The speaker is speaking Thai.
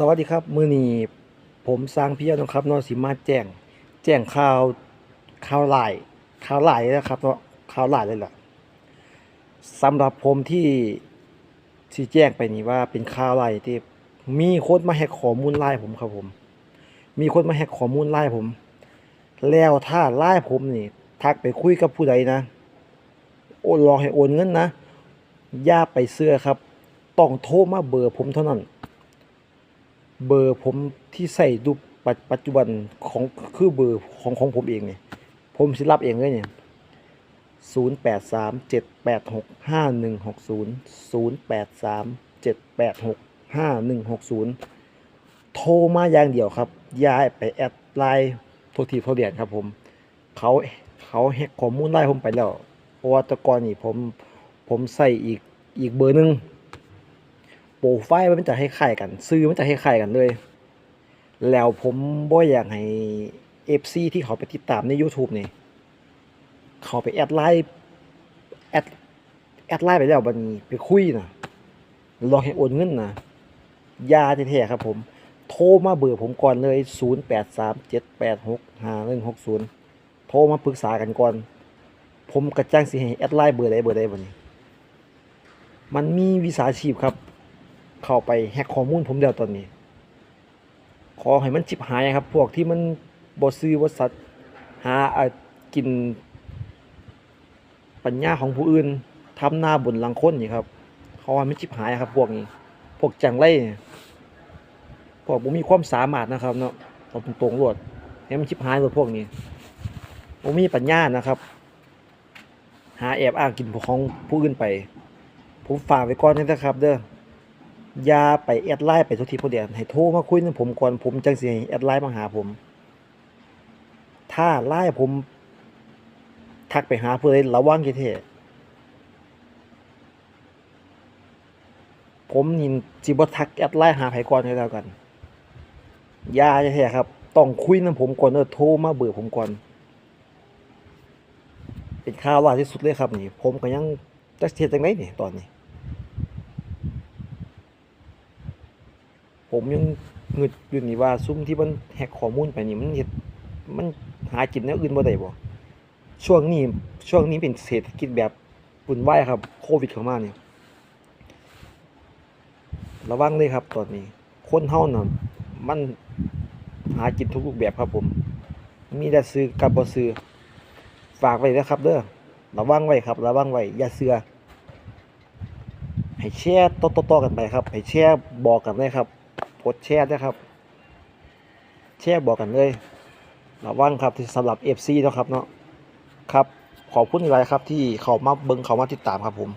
สวัสดีครับ มือนี้ผมสร้างพี่น้องครับนาะสิมาแจ้ง แจ้งข่าวข่าวหลายข่าวหลายนะครับเนาะข่าวหลายเลยล่ะสำหรับผมที่ที่แจ้งไปนี่ว่าเป็นข่าวหลายที่มีคนมาแฮกข้อมูลไลน์ผมครับผม มีคนมาแฮกข้อมูลไลน์ผม แล้วถ้าไลน์ผมนี่ ทักไปคุยกับผู้ใดนะโอนรอให้โอนเงินนะอย่าไปเสื้อครับ ต้องโทรมาเบอร์ผมเท่านั้น เบอร์ผมที่ใส่ดูปัจปัจจุบันของคือเบอร์ของของผมเองเนี่ยผมสิรับเองเลยเนี่ยศูนย์แปดสามเจ็ดแปดหกห้าหนึ่งหกศูนย์ศูนย์แปดสามเจ็ดแปดหกห้าหนึ่งหกศูนย์โทรมาอย่างเดียวครับย่าไปแอดไลน์โทรทีโทรเดียนครับผม เขาเขาแฮกข้อมูลไลน์ผมไปแล้วเพราะว่าตะกอนนี่ผมผมใส่อีกอีกเบอร์หนึ่ง รไฟล์มันจะให้คล้ายๆกัน ซื้อมันจะให้คล้ายๆกันเลย แล้วผมบ่อยากให้ FC ที่เขาไปติดตามใน YouTube นี่ เขาไปแอดไลน์แอดแอดไลน์ไปแล้วบัดนี้ไปคุยนะลองให้โอนเงินนะยาแท้ๆครับผม โทรมาเบอร์ผมก่อนเลย 0837865160 โทรมาปรึกษากันก่อน ผมกระจ้างสิให้แอดไลน์เบอร์ใดเบอร์ใดบัดนี้ มันมีวิสาชีพครับ เข้าไปแฮกข้อมูลผมแล้วตอนนี้ ขอให้มันจิบหายครับ พวกที่มันบ่ซื้อบ่สัตว์หาอากิน ปัญญาของผู้อื่นทำหน้าบนหลังคนนี่ครับเขอให้มันจิบหายครับ พวกนี้ พวกจังไล่พวกบ่มีความสามารถนะครับเนาะเอาตรงๆรวดให้มันจิบหายหมดพวกนี้บ่มีปัญญานะครับ หาแอบอ้างกินของผู้อื่นไป ผมฝากไว้ก่อนนะครับเด้อ อย่าไปแอดไลน์ไปทุกทีพอเดียให้โทรมาคุยกับผมก่อนผมจังสิแอดไลน์มาหาผม ถ้าไลน์ผมทักไปหาเพื่อนระวังกี่เทผมนินจิบทักแอดไลน์หาไผก่อนให้แล้วกันอย่าจะแท้ครับ ต้องคุยกับผมก่อนเออโทรมาเบอร์ผมก่อน เป็นข่าวว่าที่สุดเลยครับนี่ ผมก็ยังจะเทียจังไดนี่ตอนนี้ ผมยังงึดอยู่นี่ว่าซุ่มที่มันแฮกข้อมูลไปนี่มันเฮ็ดมันหากินแนวอื่นบ่ได้บ่ช่วงนี้ช่วงนี้เป็นเศรษฐกิจแบบวุ่นวายครับ โควิดเข้ามาเนี่ยระวังเลยครับตอนนี้คนเฮาน่ะมันหากินทุกรูปแบบครับผม มีแต่ซื้อกับบ่ซื้อฝากไว้นะครับเด้อระวังไว้ครับ ระวังไว้อย่าเชื่อให้แชร์ต่อๆๆกันไปครับ ให้แชร์บอกกันเลยครับ กดแชร์ด้ครับ แชร์บอกกันเลยระวังครับที่สำหรับ FC เนาะครับเนาะครับขอบคุณหลายครับที่เขามาเบิงเขามาติดตามครับผม